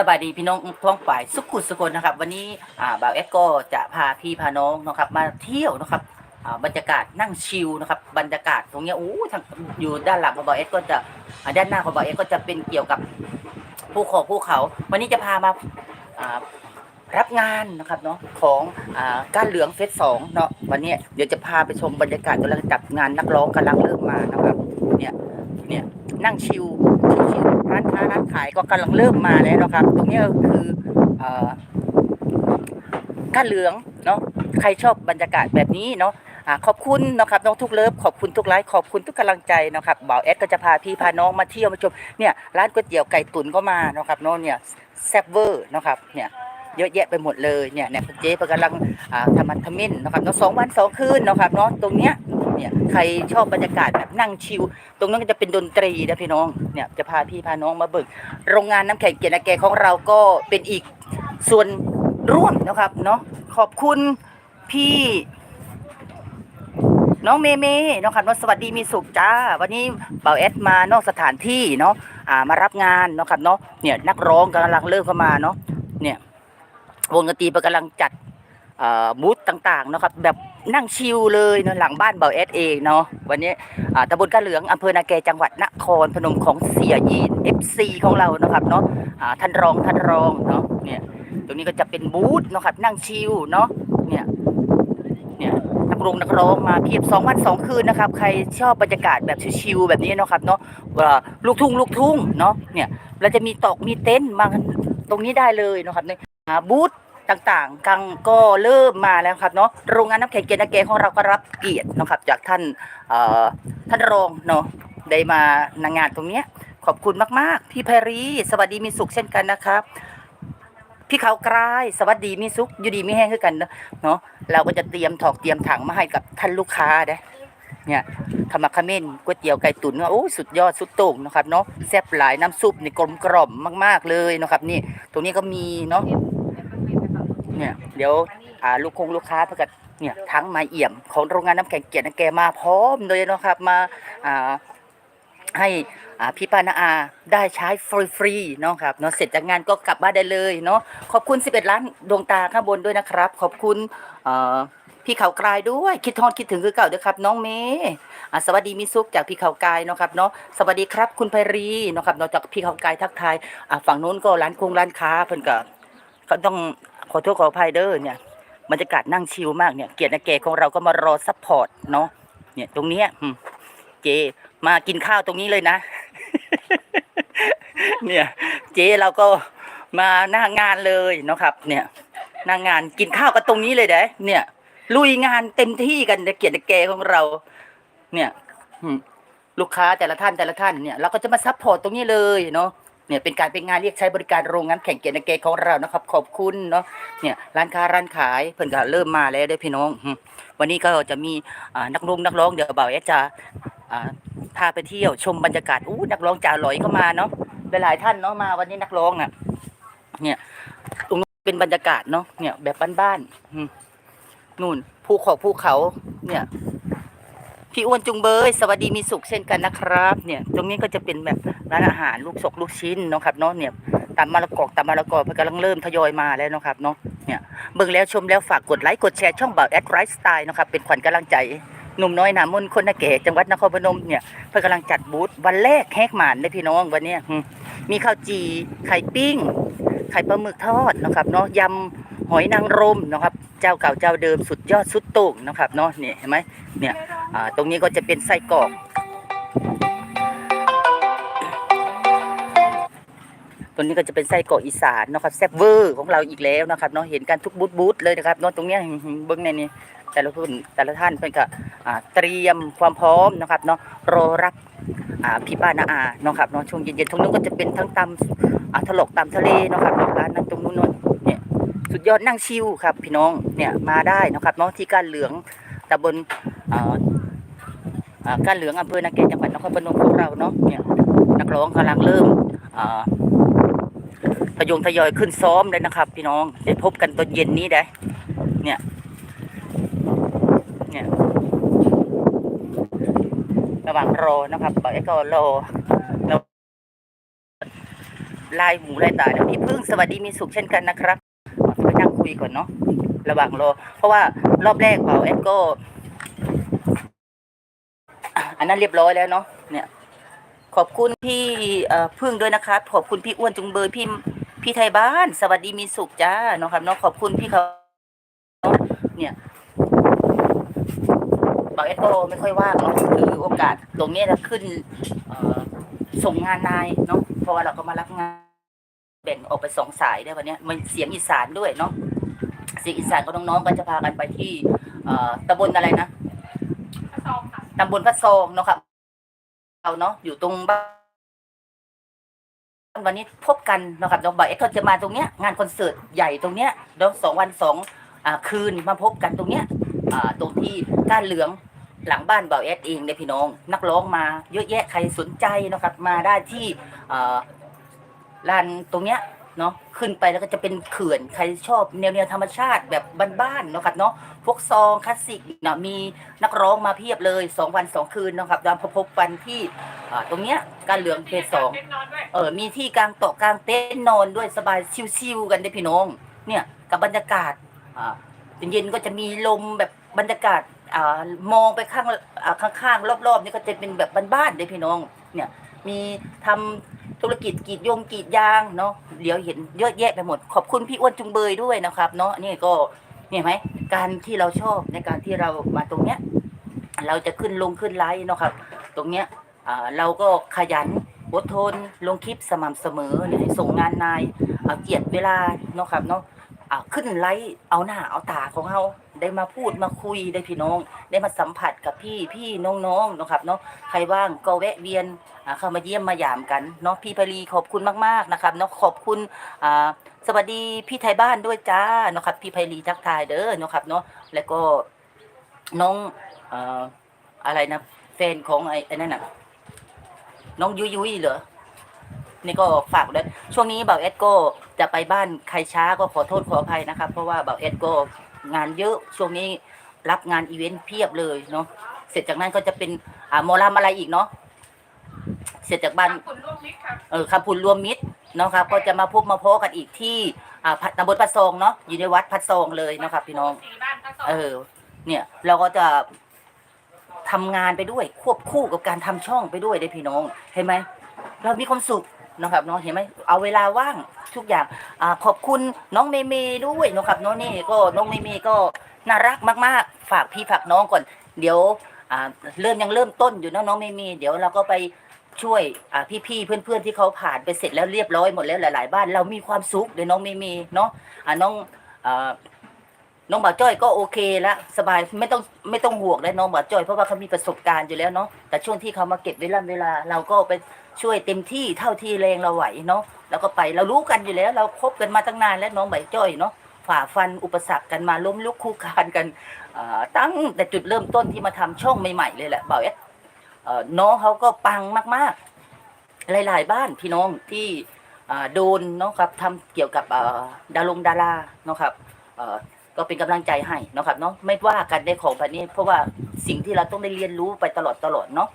สบายดีพี่น้องท้องฝ่ายสุขุสุคนนะครับ วันนี้อ่าบ่าวเอสก็จะพาพี่พาน้องนะครับ มาเที่ยวนะครับอ่าบรรยากาศนั่งชิลนะครับ บรรยากาศตรงเนี้ยโอ้ทางอยู่ด้านหลังของบ่าวเอสก็จะอ่าด้านหน้าของบ่าวเอสก็จะเป็นเกี่ยวกับภูเขาภูเขา วันนี้จะพามาอ่ารับงานนะครับเนาะของอ่าก้านเหลืองเฟสสองเนาะวันนี้เดี๋ยวจะพาไปชมบรรยากาศกำลังจัดงานนักร้องกำลังเริ่มมานะครับเนี่ยเนี่ยนั่งชิลชิลๆร้านค้าร้าน ขายก็กำลังเริ่มมาแล้วนะครับ ตรงนี้ก็คือเออก้าเหลืองเนาะใครชอบบรรยากาศแบบนี้เนาะขอบคุณนะครับน้องทุกเลิฟขอบคุณทุกไลค์ขอบคุณทุกกำลังใจนะครับบ่าวแอดก็จะพาพี่พาน้องมาเที่ยวมาชมเนี่ยร้านก๋วยเตี๋ยวไก่ตุ๋นก็มานะครับเนาะเนี่ยแซ่บเวอร์นะครับเนี่ยเยอะแยะไปหมดเลยเนี่ยเนี่ยเจ๊กำลังทำมันทำมินนะครับเนาะสองวันสองคืนนะครับเนาะตรงเนี้ย เนี่ยใครชอบบรรยากาศแบบนั่งชิลตรงนั้นก็จะเป็นดนตรีนะพี่น้องเนี่ยจะพาพี่พาน้องมาเบิกโรงงานน้ำแข็งเกียรตินาแกของเราก็เป็นอีกส่วนร่วมนะครับเนาะขอบคุณพี่น้องเมเมเนาะครับนสวัสดีมีสุขจ้า วันนี้เป่าแอดมานอกสถานที่เนาะอ่ามารับงานเนาะครับเนาะเนี่ยนักร้องกำลังเริ่มเข้ามาเนาะเนี่ยวงดนตรีกำลังจัดเอ่อบูธต่างๆนะครับแบบ นั่งชิลเลยเนาะหลังบ้านเบาเอสเองเนาะวันนี้อ่าตำบลกะเหลืองอำเภอนาแกจังหวัดนครพนมของเสียยีน FC ของเราเนาะครับเนาะอ่าท่านรองท่านรองเนาะเนี่ยตรงนี้ก็จะเป็นบูธเนาะครับนั่งชิลเนาะเนี่ยเนี่ยนักร้องนักร้องมาเพียบสองวันสองคืนนะครับ ใครชอบบรรยากาศแบบชิลๆแบบนี้เนาะครับเนาะลูกทุ่งลูกทุ่งเนาะเนี่ยเราจะมีตอกมีเต็นท์มาตรงนี้ได้เลยเนาะครับเนี่ยบูธ ต่างๆกังก็เริ่มมาแล้วครับเนาะโรงงานน้ำแข็งเกียรตินาเกของเราก็รับเกียรตินะครับ จากท่านท่านรองเนาะได้มานางงานตรงเนี้ยขอบคุณมากๆ พี่ไพรีสวัสดีมีสุขเช่นกันนะครับพี่เขากรายสวัสดีมีสุขอยู่ดีไม่แห้งคือกันเนาะเราก็จะเตรียมถอกเตรียมถังมาให้กับท่านลูกค้าเด้เนี่ยขมักเขม้นก๋วยเตี๋ยวไก่ตุ๋นก็โอ้สุดยอดสุดโต่งนะครับเนาะแซ่บหลายน้ำซุปนี่กลมกล่อมมาก ๆเลยนะครับนี่ ตรงนี้ก็มีเนาะ เนี่ยเดี๋ยวอ่าลูกคงลูกค้าเพื่อกันเนี่ยทั้งมาเอี่ยมของโรงงานน้ำแข็งเกียรติแกมาพร้อมเลยเนาะครับมาอ่าให้พี่ปานาอาได้ใช้ฟรีๆเนาะครับเนาะเสร็จจากงานก็กลับบ้านได้เลยเนาะขอบคุณ 11 ล้านดวงตาข้างบนด้วยนะครับ ขอบคุณพี่เขากลายด้วยคิดทอดคิดถึงคือเก่าด้วยครับ น้องเมย์สวัสดีมิซุกจากพี่เขากายเนาะครับเนาะสวัสดีครับคุณไพรีเนาะครับเนาะจากพี่เขากายทักทายฝั่งนู้นก็ร้านคงร้านค้าเพิ่นก็ก็ต้อง ขอโทษขออภัยเด้อเนี่ยบรรยากาศนั่งชิลมากเนี่ยเกียรตินาเกของเราก็มารอซัพพอร์ตเนาะเนี่ยตรงเนี้ยเจมากินข้าวตรงนี้เลยนะ เนี่ยเจเราก็มาหน้างานเลยเนาะครับ เนี่ยหน้างานกินข้าวกันตรงนี้เลยเด้เนี่ยลุยงานเต็มที่กันเนี่ยเกียรติเกของเรา เนี่ยลูกค้าแต่ละท่านแต่ละท่านเนี่ยเราก็จะมาซัพพอร์ตตรงนี้เลยเนาะ เนี่ยเป็นการเป็นงานเรียกใช้บริการโรงงานแข่งเกียรตินาเกของเรานะครับ ขอบคุณเนาะเนี่ยร้านค้าร้านขายเพิ่นก็เริ่มมาแล้วด้อพี่น้อง วันนี้ก็จะมีนักร้องนักร้องเดี๋ยวบ่าวแอจะพาไปเที่ยวชมบรรยากาศอู้นักร้องจ่าลอยก็มาเนาะหลายท่านเนาะมาวันนี้นักร้องน่ะเนี่ยตรงนู้เป็นบรรยากาศเนาะเนี่ยแบบบ้านๆนู่นภูเขาภูเขาเนี่ย พี่อ้วนจุงเบยสวัสดีมีสุขเช่นกันนะครับ เนี่ย ตรงนี้ก็จะเป็นแบบร้านอาหารลูกศกลูกชิ้นเนาะครับเนาะเนี่ยตามมะละกอกตามมะละกอเพิ่นกำลังเริ่มทยอยมาแล้วเนาะครับเนาะเนี่ยเบิ่งแล้วชมแล้วฝากกดไลค์กดแชร์ช่องบ่าวแอดไรสไตล์นะครับเป็นขวัญกำลังใจหนุ่มน้อยหนามนคนนาเกตจังหวัดนครพนมเนี่ยเพิ่นกำลังจัดบูธวันแรกแฮกหมานเลยพี่น้องวันนี้มีข้าวจีไข่ปิ้ง ไข่ปลาหมึกทอดนะครับเนาะยำ หอยนางรมนะครับ เจ้าเก่าเจ้าเดิมสุดยอดสุดโต่งนะครับเนาะเนี่ยเห็นไหมเนี่ยตรงนี้ก็จะเป็นไส้กรอกตรงนี้ก็จะเป็นไส้กรอกอีสานนะครับแซ่บเวอร์ของเราอีกแล้วนะครับเนาะเห็นกันทุกบูธบูธเลยนะครับเนาะตรงเนี้ยเบิ้งในนี้แต่ละคนแต่ละท่านเพิ่นก็เตรียมความพร้อมนะครับเนาะรอรับพี่ป้านาอาเนาะครับเนาะช่วงเย็นๆตรงนู้นก็จะเป็นทั้งตำถลกตำทะเลเนาะครับร้านนั้นตรงนู้นเนี่ย สุดยอดนั่งชิลครับ พี่น้องเนี่ยมาได้นะครับเนาะที่การเหลืองตำบลอ่าการเหลืองอำเภอนาเกตจังหวัดนครพนมของเราเนาะเนี่ยนักร้องกำลังเริ่มอ่าทยงทยอยขึ้นซ้อมเลยนะครับ พี่น้องเดี๋ยวพบกันตอนเย็นนี้ได้เนี่ยเนี่ยระหว่างรอนะครับบอกไอ้ก็รอลายหูลายตาแล้วพี่พึ่งสวัสดีมีสุขเช่นกันนะครับ คุยก่อนเนาะระหว่างรอ เพราะว่ารอบแรกเป่าแอดก็ อันนั้นเรียบร้อยแล้วเนาะเนี่ย ขอบคุณพี่พึ่งด้วยนะครับขอบคุณพี่อ้วนจุงเบยพี่พี่ไทยบ้าน สวัสดีมีสุขจ้าเนาะครับเนาะขอบคุณพี่เขาเนี่ยบางเอสก็ไม่ค่อยว่างเนาะคือโอกาสตรงนี้จะขึ้นส่งงานนายเนาะเพราะว่าเราก็มารับงานแบ่งออกไปสองสายได้วันเนี้ยมันเสียงอีสานด้วยเนาะ เสียงอีสานก็น้องๆก็จะพากันไปที่ตำบลอะไรนะตำบลพระซองเนาะครับเราเนาะอยู่ตรงบ้านวันนี้พบกันเนาะครับน้องบอยเอ็กซ์ก็จะมาตรงเนี้ยงานคอนเสิร์ตใหญ่ตรงเนี้ยเนาะสองวันสองอคืนมาพบกันตรงเนี้ยตรงที่ก้านเหลืองหลังบ้านเบาวเอสเองเลยพี่น้อง นักร้องมาเยอะแยะใครสนใจเนาะครับ มาได้ที่ลานตรงเนี้ย เนาะขึ้นไปแล้วก็จะเป็นเขื่อนใครชอบแนวแนวธรรมชาติแบบบ้านๆเนาะครับเนาะพวกซองคลาสสิกเนาะมีนักร้องมาเพียบเลยสองวันสองคืนเนาะครับดามพบกันที่ตรงเนี้ยการเหลืองเขตสองเออมีที่กลางโต๊ะกลางเต็นท์นอนด้วยสบายชิวๆกันได้พี่น้องเนี่ยกับบรรยากาศอ่าเย็นๆก็จะมีลมแบบบรรยากาศอ่ามองไปข้างอ่าข้างๆรอบๆนี่ก็จะเป็นแบบบ้านๆได้พี่น้องเนี่ยมีทำ ธุรกิจกรีดยงกรีดยางเนาะเดี๋ยวเห็นเยอะแยะไปหมด ขอบคุณพี่อ้วนจุงเบยด้วยนะครับเนาะนี่ก็เนี่ยไหมการที่เราชอบในการที่เรามาตรงเนี้ยเราจะขึ้นลงขึ้นไลฟ์เนาะครับ ตรงเนี้ยเราก็ขยันอดทนลงคลิปสม่ำเสมอเนี่ยส่งงานนายเอาเจียดเวลาเนาะครับเนาะขึ้นไลฟ์เอาหน้าเอาตาของเรา ได้มาพูดมาคุยได้พี่น้อง ได้มาสัมผัสกับพี่พี่น้องๆนะครับเนาะใครว่างก็แวะเวียนเข้ามาเยี่ยมมายามกันเนาะพี่พลีขอบคุณมากๆนะครับเนาะขอบคุณอ่าสวัสดีพี่ไทยบ้านด้วยจ้าเนาะครับพี่ไพลีทักทายเด้อเนาะครับเนาะแล้วก็น้องอ่ออะไรนะแฟนของไอ้ไอ้นั่นน่ะน้องยุยยุยเหรอนี่ก็ฝากด้วยช่วงนี้บ่าวเอสก็จะไปบ้านใครช้าก็ขอโทษขออภัยนะครับ เพราะว่าบ่าวเอสก็ งานเยอะช่วงนี้รับงานอีเวนต์เพียบเลยเนาะเสร็จจากนั้นก็จะเป็นอ่าหมอลำอะไรอีกเนาะเสร็จจากบ้านคุณร่วมมิตรครับเออคำพูนรวมมิตรเนาะครับ ก็จะมาพบมาโพบกันอีกที่อ่าพัดตำบลพัดซองเนาะอยู่ในวัดพัดซองเลยเนาะครับ พี่น้องสี่บ้านก็สองเออ เนี่ยเราก็จะทำงานไปด้วย ควบคู่กับการทำช่องไปด้วยได้พี่น้องเห็นไหมเรามีความสุข นะครับเนาะเห็นไหมเอาเวลาว่างทุกอย่างอขอบคุณน้องเมเมด้วยนะครับเน้องนี่ก็น้องเมเมก็น่ารักมากๆ ฝากพี่ฝากน้องก่อน เดี๋ยวเริ่มยังเริ่มต้นอยู่นะน้องเมเมเดี๋ยวเราก็ไปช่วยพี่ๆเพื่อนๆที่เขาผ่านไปเสร็จแล้วเรียบร้อยหมดแล้วหลาย ๆ บ้านเรามีความสุขเดี๋ยวน้องเมเมเนาะน้องอ น้องบ่าวจ้อยก็โอเคและสบายไม่ต้องไม่ต้องห่วงแล้วน้องบ่าวจ้อยเพราะว่าเขามีประสบการณ์อยู่แล้วเนาะแต่ช่วงที่เขามาเก็บเวลาเวลา เราก็ไปช่วยเต็มที่เท่าที่แรงเราไหวเนาะแล้วก็ไปเรารู้กันอยู่แล้ว เราคบกันมาตั้งนานแล้วน้องบ่าวจ้อยเนาะฝ่าฟันอุปสรรคกันมาล้มลุกคลุกคานกันตั้งแต่จุดเริ่มต้นที่มาทำช่องใหม่ๆเลยแหละบ่าวเอ๊ะน้องเขาก็ปังมากๆ หลายๆ บ้านพี่น้องที่โดนเนาะครับทำเกี่ยวกับดารงดาราเนาะครับ ก็เป็นกำลังใจให้เนาะครับเนาะไม่ว่ากันในของแบบนี้ เพราะว่าสิ่งที่เราต้องได้เรียนรู้ไปตลอดตลอดเนาะ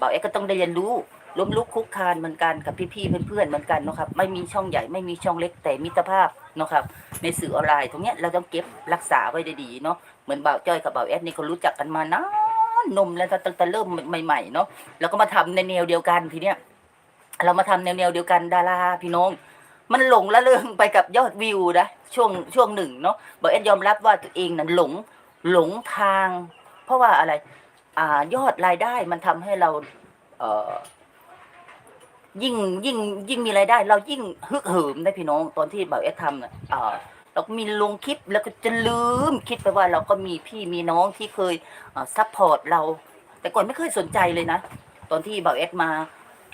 บ่าวเอ็กก็ต้องได้เรียนรู้ล้มลุกคลุกคานเหมือนกันกับพี่ๆเพื่อนๆเหมือนกันเนาะครับไม่มีช่องใหญ่ไม่มีช่องเล็กแต่มิตรภาพเนาะครับในสื่อออนไลน์ตรงเนี้ยเราต้องเก็บรักษาไว้ด้ดีเนาะเหมือนบ่าวจ้อยกับบ่าวเอ็ดนี่เขารู้จักกันมานานมแล้วตั้งแต่เริ่มใหม่ๆเนาะแล้วก็มาทำในแนวเดียวกันทีเนี้ยเรามาทำแนวแนวเดียวกันดาราพี่น้อง มันหลงละเริงไปกับยอดวิวนะช่วงช่วงหนึ่งเนาะบอกเอ็นยอมรับว่าตัวเองนั้นหลงหลงทาง เพราะว่าอะไร อ่ายอดรายได้มันทำให้เรา เอ่อยิ่งยิ่งยิ่งมีรายได้ เรายิ่งฮึกเหิมได้พี่น้องตอนที่บ่าวเอสทำน่ะอ่าเราก็มีลงคลิปแล้วก็จะลืมคิดไปว่าเราก็มีพี่มีน้องที่เคยซัพพอร์ตเรา แต่ก่อนไม่เคยสนใจเลยนะ ตอนที่บ่าวเอสมา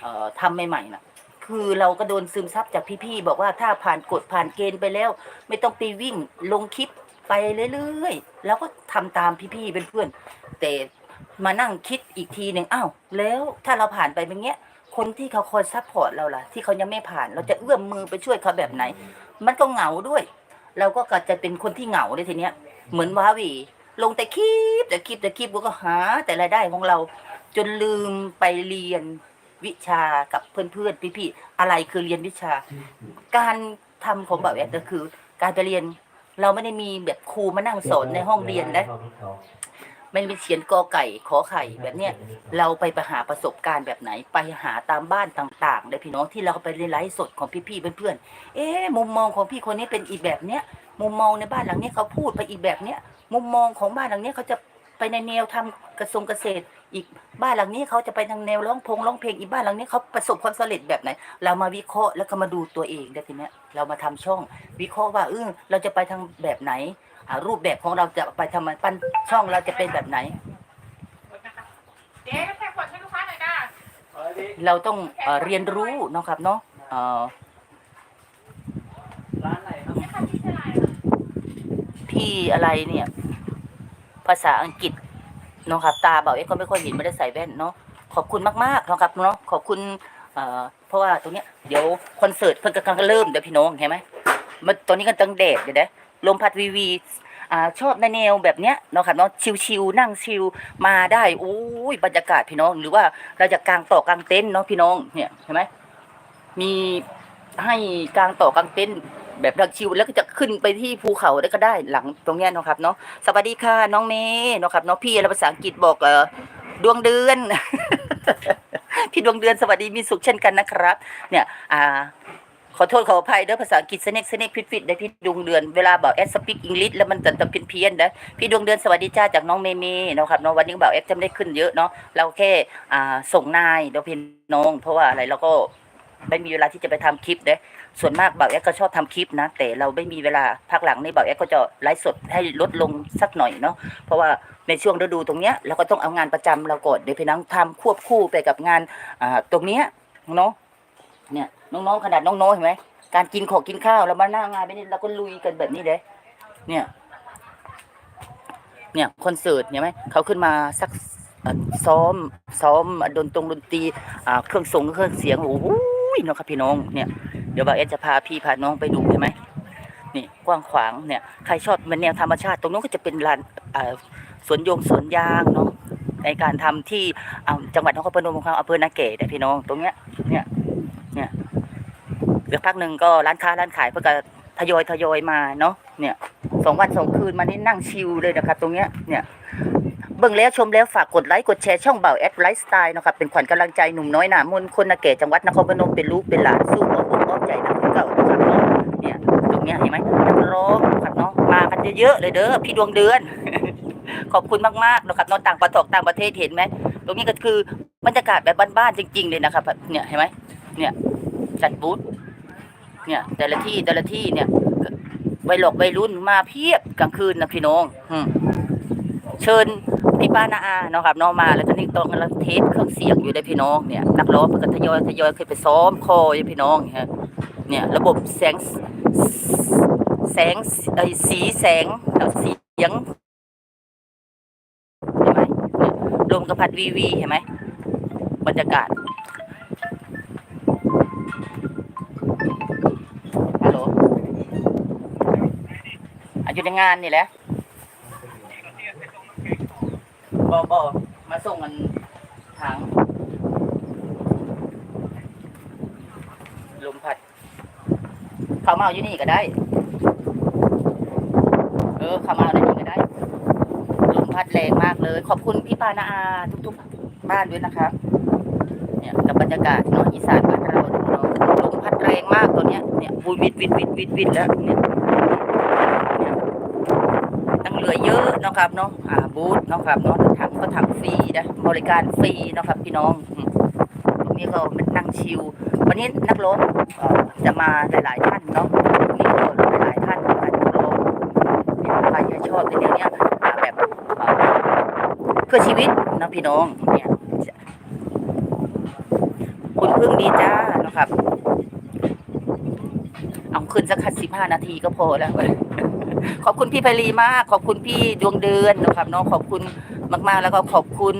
เอ่อทำใหม่ๆน่ะ คือเราก็โดนซึมซับจากพี่ๆบอกว่าถ้าผ่านกฎผ่านเกณฑ์ไปแล้ว ไม่ต้องไปวิ่งลงคลิปไปเรื่อยๆแล้วก็ทำตามพี่ๆเป็นเพื่อน แต่มานั่งคิดอีกทีหนึ่งอ้าวแล้วถ้าเราผ่านไปเป็นเงี้ย คนที่เขาคอยซัพพอร์ตเราล่ะ ที่เขายังไม่ผ่าน เราจะเอื้อมมือไปช่วยเขาแบบไหน มันก็เหงาด้วย เราก็กจะเป็นคนที่เหงาเลยทีเนี้ย เหมือนว้าวี ลงแต่คลิปแต่คลิปแต่คลิปก็หา แต่รายได้ของเรา จนลืมไปเรียน วิชากับเพื่อนๆพี่ๆอะไรคือเรียนวิชา การทำของแบบแอดก็คือ การไปเรียน เราไม่ได้มีแบบครูมานั่งสอนในห้องเรียนนะไม่ได้เขียนกอไก่ขอไข่แบบเนี้ยเราไปไปหาประสบการณ์แบบไหน ไปหาตามบ้านต่างๆเลยพี่น้องที่เราไปเรียนไลฟ์สดของพี่ๆเพื่อนๆเอ๊ะมุมมองของพี่คนนี้เป็นอีกแบบเนี้ยมุมมองในบ้านหลังนี้เขาพูดไปอีกแบบเนี้ยมุมมองของบ้านหลังนี้เขาจะ ไปในแนวทำกระทรวงเกษตร อีกบ้านหลังนี้เขาจะไปทางแนวร้องพงร้องเพลงอีกบ้านหลังนี้เขาประสบความสำเร็จแบบไหน เรามาวิเคราะห์แล้วก็มาดูตัวเองได้ทีเนี้ยเรามาทำช่อง วิเคราะห์ว่าเออเราจะไปทางแบบไหนอ่ารูปแบบของเราจะไปทำไมปั้นช่องเราจะเป็นแบบไหน เจ๊แค่ขวดให้ลูกค้าหน่อยจ้าเราต้องเอ่อเรียนรู้เนาะครับเนาะเอ่อร้านไหนครับไม่ค่ะที่เชียงรายค่ะพี่อะไรเนี่ย ภาษาอังกฤษเนาะครับ ตาเบาเอ๊ะก็ไม่ค่อยเห็นไม่ได้ใส่แว่นเนาะขอบคุณมากๆเนาะครับเนาะขอบคุณเอ่อเพราะว่าตรงเนี้ยเดี๋ยวคอนเสิร์ตเพิ่งกำลังเริ่มเดี๋ยวพี่น้องเห็นไหมมันตอนนี้กันตั้งแดดเดี๋ยวนะลมพัดวีวีอ่าชอบในแนวแบบเนี้ยเนาะครับเนาะชิวๆนั่งชิวมาได้โอ้ยบรรยากาศพี่น้อง หรือว่าเราจะกางต่อกางเต็นท์เนาะพี่น้องเนี่ยเห็นไหมมีให้กางต่อกางเต็นท์ แบบรักชิวแล้วก็จะขึ้นไปที่ภูเขาได้ก็ได้หลังตรงเนี้ยเนาะครับเนาะสวัสดีค่ะน้องเมย์เนาะครับเนาะพี่อะไรภาษาอังกฤษบอกเออดวงเดือน พี่ดวงเดือนสวัสดีมีสุขเช่นกันนะครับ เนี่ยอ่าขอโทษขออภัยเด้อภาษาอังกฤษสเน็กสเน็กฟิตฟิตได้พี่ดวงเดือนเวลาบอกแอดสปิกอังกฤษแล้วมันจะจะเพี้ยนเพี้ยนๆนะพี่ดวงเดือนสวัสดีจ้าจากน้องเมเมเนาะครับเนาะวันนี้บอกแอดจะไม่ได้ขึ้นเยอะเนาะเราแค่อ่าส่งนายเดี๋ยวพี่น้อง เพราะว่าอะไรเราก็ไม่มีเวลาที่จะไปทำคลิปเด้ ส่วนมากบ่าวแอดก็ชอบทำคลิปนะ แต่เราไม่มีเวลาพักหลังนี่บ่าวแอดก็จะไลฟ์สดให้ลดลงสักหน่อยเนาะเพราะว่าในช่วงฤดูตรงเนี้ยเราก็ต้องเอางานประจำเราก่อนเดี๋ยวพี่น้องทำควบคู่ไปกับงานอ่าตรงเนี้ยเนาะเนี่ยน้องๆขนาดน้องๆเห็นไหมการกินของกินข้าวเรามาหน้างานไปนี่เราก็ลุยกันแบบนี้เลยเนี่ยเนี่ยคอนเสิร์ตเห็นไหมเขาขึ้นมาสักซ้อมซ้อมดนตรงดนตรีอ่าเครื่องส่งเครื่องเสียงโอ้โหเนาะครับพี่น้องเนี่ย เดี๋ยวบ่าวเอสจะพาพี่พาน้องไปดูใช่ไหมนี่กว้างขวางเนี่ยใครชอบมันแนวธรรมชาติ ตรงนู้นก็จะเป็นลานสวนยงสวนยางเนาะในการทำที่จังหวัดนครพนมของเราอำเภอนาเกตพี่น้องตรงเนี้ยเนี่ยเนี่ยเดี๋ยวพักหนึ่งก็ร้านค้าร้านขายเพื่อก็ทยอยทยอยมาเนาะเนี่ยสองวันสองคืนมานี่นั่งชิลเลยนะครับ ตรงเนี้ยเนี่ย บิ่งแล้วชมแล้วฝากกดไลค์กดแชร์ช่องเบาแอดไลฟ์สไตล์นะครับเป็นขวัญกำลังใจหนุ่มน้อยหนามนคนนาเกตจังหวัดนครพนมเป็นลูกเป็นหลานสู้อ้อมอกอ้อมใจนักเก่านะครับเนาะเนี่ยตรงเนี้ยเห็นไหมนักร้องนะครับเนาะมากันเยอะๆเลยเด้อพี่ดวงเดือน ขอบคุณมากๆนะครับเนาะต่างประเทศต่างประเทศเห็นไหมตรงนี้ก็คือบรรยากาศแบบบ้านๆจริง ๆ เลยนะครับเนี่ยเห็นไหมเนี่ยจัดบูธเนี่ยแต่ละที่แต่ละที่เนี่ยวัยหลอกวัยรุ่นมาเพียบกลางคืนนะพี่น้องอืม เชิญพี่ป้านาอาเนาะครับน้องมาแล้วก็นี่ต้องกำลังเทสเครื่องเสียงอยู่เลยพี่น้องเนี่ยนักร้องเพิ่นก็ทยอยทยอยเคยไปซ้อมคออยู่พี่น้องเนี่ยระบบแสงแสงไอ้สีแสงแล้วเสียงเห็นไหมลมกระพัดวีวีเห็นไหมบรรยากาศฮัลโหลอาอยู่ในงานนี่แหละ บอบอมาส่งกันถังลมพัด เขามาเอาอยู่นี่ก็ได้ เออเขามาเอาในนี้ก็ได้ ลมพัดแรงมากเลย ขอบคุณพี่ปานาอาทุกๆ บ้านด้วยนะครับเนี่ยกับบรรยากาศเนาะอีสานบ้านเราลมพัดแรงมากตัวเนี้ยเนี่ยวูวิดวิดวิดวิดวิดแล้วเนี่ยเนี่ยตั้งเหลือเยอะเนาะครับเนาะอ่าบูธเนาะครับเนาะ ก็ถังฟรีนะบริการฟรีนะครับพี่น้อง ตรงนี้ก็เป็นนั่งชิลวันนี้นักร้องจะมาหลาย ๆ ท่านเนาะนนี้ก็หลาย ๆ ท่านมานักร้องเนี่ยใครจะชอบในแนวเนี้ยแบบเพื่อชีวิตนะพี่น้องเนี่ยคุณพึ่งดีจ้านะครับเอาขึ้นสักคัสิบห้านาทีก็พอแล้วขอบคุณพี่ไพรีมาก ขอบคุณพี่ดวงเดือนนะครับน้องขอบคุณ มากๆ แล้วก็ขอบคุณ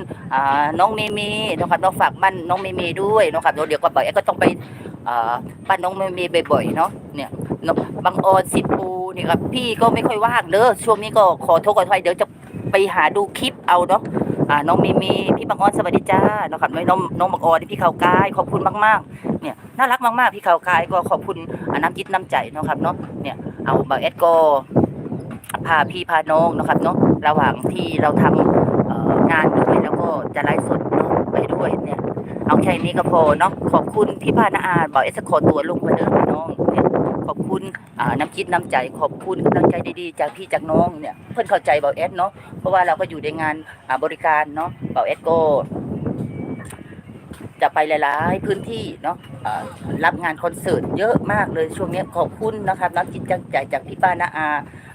น้องเมเมนะครับน้องฝากบ้านน้องเมเมด้วยนะครับเดี๋ยวก็บ่อยก็ต้องไปบ้านน้องเมเมบ่อยๆเนาะเนี่ยน้องบางออนสิบปูเนี่ยครับพี่ก็ไม่ค่อยว่างเด้อช่วงนี้ก็ขอโทษขอโทษเดี๋ยวจะไปหาดูคลิปเอาเนาะอ่าน้องมีมีพี่บังออนสวัสดีจ้านะครับน้องน้องน้องบังออนพี่เขากายขอบคุณมากๆ เนี่ยน่ารักมากๆ พี่เขากายก็ขอบคุณน้ำจิตน้ำใจนะครับเนาะเนี่ยเอาบางเอสก็พาพี่พาน้องนะครับเนาะระหว่างที่เราทำเอ่อ งานด้วยแล้วก็จะไลฟ์สดไปด้วยเนี่ย เอาแค่นี้ก็พอเนาะขอบคุณพี่พานาอาบอกเอสโคตัวลุงมาเดิมน้องเนี่ยขอบคุณน้ำจิตน้ำใจ ขอบคุณกำลังใจดีๆจากพี่จากน้องเนี่ยเพื่อนเข้าใจบอกเอสเนาะเพราะว่าเราก็อยู่ในงานบริการเนาะบอกเอสก็จะไปหลายๆพื้นที่เนาะรับงานคอนเสิร์ตเยอะมากเลยช่วงนี้ขอบคุณนะครับน้ำจิตน้ำใจจากพี่ป้านาอา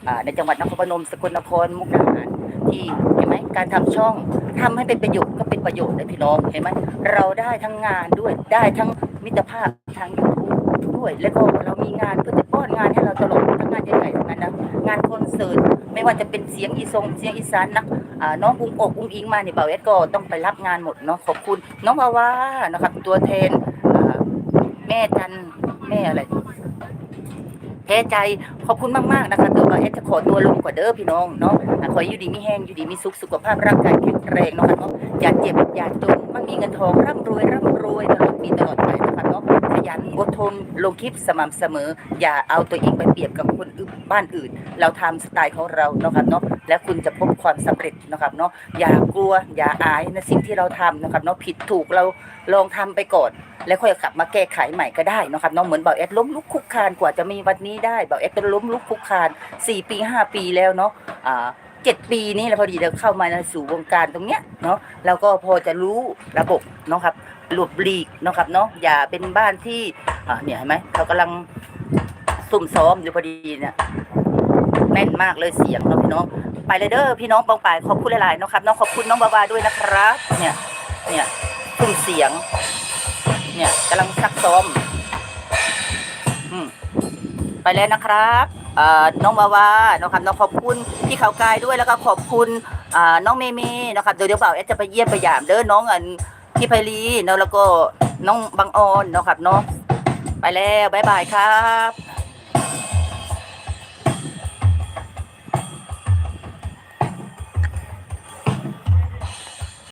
อ่าในจังหวัดนครพนมสกลนครมุกดาหาร ทีเห็นไหมการทำช่องทำให้เป็นประโยชน์ก็เป็นประโยชน์เลยพี่น้องเห็นไหมเราได้ทั้งงานด้วยได้ทั้งมิตรภาพทางยูทูบด้วย แล้วก็เรามีงานเพื่อจะป้อนงานให้เราตลอดทั้งงานใหญ่ๆทั้งนั้นนะงานคอนเสิร์ตไม่ว่าจะเป็นเสียงอีสงเสียงอีสานนักอ่าน้องอุ้งอกอุ้งอิงมาเนี่ยบ่าวเอสก็ต้องไปรับงานหมดเนาะขอบคุณ น้องวาวานะครับตัวแทนแม่จันแม่อะไร แท้ใจขอบคุณมากๆนะคะตัวเอสจะขอตัวลงกว่าเด้อพี่น้องเนาะขออยู่ดีมีแห้งอยู่ดีมีสุขสุขภาพร่างกายแข็งแรงเนาะค่ะเนาะอย่าเจ็บอย่าจนมันมีเงินทองร่ำรวยร่ำรวยตลอด ปีตลอดไปนะคะเนาะขยันอดทนลงคลิปสม่ำเสมอ อย่าเอาตัวเองไปเปรียบกับคนอื่นบ้านอื่น เราทำสไตล์ของเราเนาะครับเนาะและคุณจะพบความสำเร็จนะครับเนาะอย่ากลัวอย่าอายในสิ่งที่เราทำนะครับเนาะผิดถูกเราลองทำไปก่อนแล้วค่อยกลับมาแก้ไขใหม่ก็ได้เนาะครับน้องเหมือนเบาแอดล้มลุกคลุกคานกว่าจะมีวันนี้ได้เบาแอดก็ล้มลุกคลุกคานสี่ปีห้าปีแล้วเนาะอ่าเจ็ดปีนี้แล้วพอดีเราเข้ามาในสู่วงการตรงเนี้ยเนาะเราก็พอจะรู้ระบบเนาะครับ หลุดหลีกนะครับเนาะอย่าเป็นบ้านที่อ่าเนี่ยเห็นไหมเขากำลังซุ่มซ้อมอยู่พอดีเนี่ยแม่นมากเลยเสียงเนาะพี่น้องไปเลยเด้อพี่น้องปองปายขอบคุณหลายๆนะครับน้องขอบคุณน้องบาวาด้วยนะครับ เนี่ย เนี่ยซุ่มเสียง เนี่ยกำลังซักซ้อมอืมไปแล้วนะครับอ่อน้องวาวานะครับน้องขอบคุณพี่เขากายด้วยแล้วก็ขอบคุณอ่าน้องเมเมนะครับเดี๋ยวเดี๋ยวเปล่าแอดจะไปเยี่ยมไปยามเด้อน้องอัน พี่ไพลีเนาะแล้วก็น้องบังออนเนาะครับเนาะไปแล้วบ๊ายบายครับ